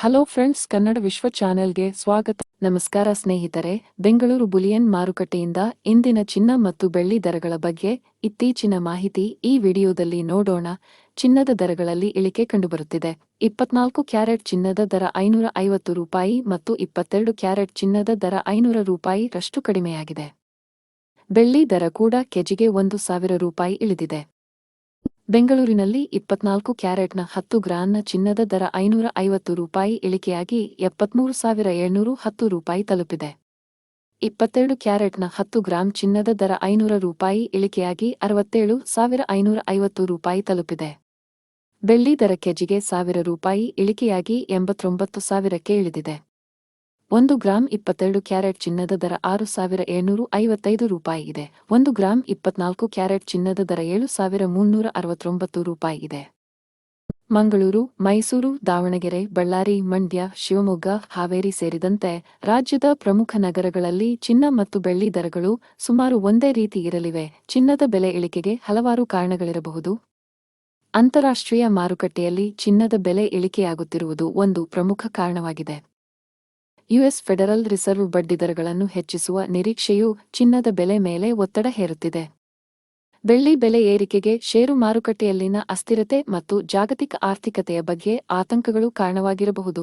Hello friends, Kannada ವಿಶ್ವ ಚಾನೆಲ್ಗೆ ಸ್ವಾಗತ. ನಮಸ್ಕಾರ ಸ್ನೇಹಿತರೆ, ಬೆಂಗಳೂರು ಬುಲಿಯನ್ ಮಾರುಕಟ್ಟೆಯಿಂದ ಇಂದಿನ ಚಿನ್ನ ಮತ್ತು ಬೆಳ್ಳಿ ದರಗಳ ಬಗ್ಗೆ ಇತ್ತೀಚಿನ ಮಾಹಿತಿ ಈ ವಿಡಿಯೋದಲ್ಲಿ ನೋಡೋಣ. ಚಿನ್ನದ ದರಗಳಲ್ಲಿ ಇಳಿಕೆ ಕಂಡುಬರುತ್ತಿದೆ. ಇಪ್ಪತ್ನಾಲ್ಕು ಕ್ಯಾರೆಟ್ ಚಿನ್ನದ ದರ ಐನೂರ ಐವತ್ತು ರೂಪಾಯಿ ಮತ್ತು ಇಪ್ಪತ್ತೆರಡು ಕ್ಯಾರೆಟ್ ಚಿನ್ನದ ದರ ಐನೂರ ರೂಪಾಯಿ ರಷ್ಟು ಕಡಿಮೆಯಾಗಿದೆ. ಬೆಳ್ಳಿ ದರ ಕೂಡ ಕೆಜಿಗೆ ಒಂದು ಸಾವಿರ ರೂಪಾಯಿ ಇಳಿದಿದೆ. ಬೆಂಗಳೂರಿನಲ್ಲಿ ಇಪ್ಪತ್ನಾಲ್ಕು ಕ್ಯಾರೆಟ್ನ ಹತ್ತು ಗ್ರಾಂನ ಚಿನ್ನದ ದರ ಐನೂರ ಐವತ್ತು ರೂಪಾಯಿ ಇಳಿಕೆಯಾಗಿ ಎಪ್ಪತ್ಮೂರು ಸಾವಿರ ಏಳ್ನೂರು ಹತ್ತು ರೂಪಾಯಿ ತಲುಪಿದೆ. ಇಪ್ಪತ್ತೆರಡು ಕ್ಯಾರೆಟ್ನ ಹತ್ತು ಗ್ರಾಂ ಚಿನ್ನದ ದರ ಐನೂರ ರೂಪಾಯಿ ಇಳಿಕೆಯಾಗಿ ಅರವತ್ತೇಳು ಸಾವಿರ ಐನೂರ ಐವತ್ತು ರೂಪಾಯಿ ತಲುಪಿದೆ. ಬೆಳ್ಳಿ ದರ ಕೆಜಿಗೆ ಸಾವಿರ ರೂಪಾಯಿ ಇಳಿಕೆಯಾಗಿ ಎಂಬತ್ತೊಂಬತ್ತು ಸಾವಿರಕ್ಕೆ ಇಳಿದಿದೆ. ಒಂದು ಗ್ರಾಂ ಇಪ್ಪತ್ತೆರಡು ಕ್ಯಾರೆಟ್ ಚಿನ್ನದ ದರ ಆರು ಸಾವಿರ ಏಳ್ನೂರು ಐವತ್ತೈದು ರೂಪಾಯಿ ಇದೆ. ಒಂದು ಗ್ರಾಂ ಇಪ್ಪತ್ನಾಲ್ಕು ಕ್ಯಾರೆಟ್ ಚಿನ್ನದ ದರ ಏಳು ಸಾವಿರ ಮುನ್ನೂರ ಅರವತ್ತೊಂಬತ್ತು ರೂಪಾಯಿ ಇದೆ. ಮಂಗಳೂರು, ಮೈಸೂರು, ದಾವಣಗೆರೆ, ಬಳ್ಳಾರಿ, ಮಂಡ್ಯ, ಶಿವಮೊಗ್ಗ, ಹಾವೇರಿ ಸೇರಿದಂತೆ ರಾಜ್ಯದ ಪ್ರಮುಖ ನಗರಗಳಲ್ಲಿ ಚಿನ್ನ ಮತ್ತು ಬೆಳ್ಳಿ ದರಗಳು ಸುಮಾರು ಒಂದೇ ರೀತಿ ಇರಲಿವೆ. ಚಿನ್ನದ ಬೆಲೆ ಇಳಿಕೆಗೆ ಹಲವಾರು ಕಾರಣಗಳಿರಬಹುದು. ಅಂತಾರಾಷ್ಟ್ರೀಯ ಮಾರುಕಟ್ಟೆಯಲ್ಲಿ ಚಿನ್ನದ ಬೆಲೆ ಇಳಿಕೆಯಾಗುತ್ತಿರುವುದು ಒಂದು ಪ್ರಮುಖ ಕಾರಣವಾಗಿದೆ. ಯುಎಸ್ ಫೆಡರಲ್ ರಿಸರ್ವ್ ಬಡ್ಡಿದರಗಳನ್ನು ಹೆಚ್ಚಿಸುವ ನಿರೀಕ್ಷೆಯು ಚಿನ್ನದ ಬೆಲೆ ಮೇಲೆ ಒತ್ತಡ ಹೇರುತ್ತಿದೆ. ಬೆಳ್ಳಿ ಬೆಲೆ ಏರಿಕೆಗೆ ಷೇರು ಮಾರುಕಟ್ಟೆಯಲ್ಲಿನ ಅಸ್ಥಿರತೆ ಮತ್ತು ಜಾಗತಿಕ ಆರ್ಥಿಕತೆಯ ಬಗ್ಗೆ ಆತಂಕಗಳು ಕಾರಣವಾಗಿರಬಹುದು.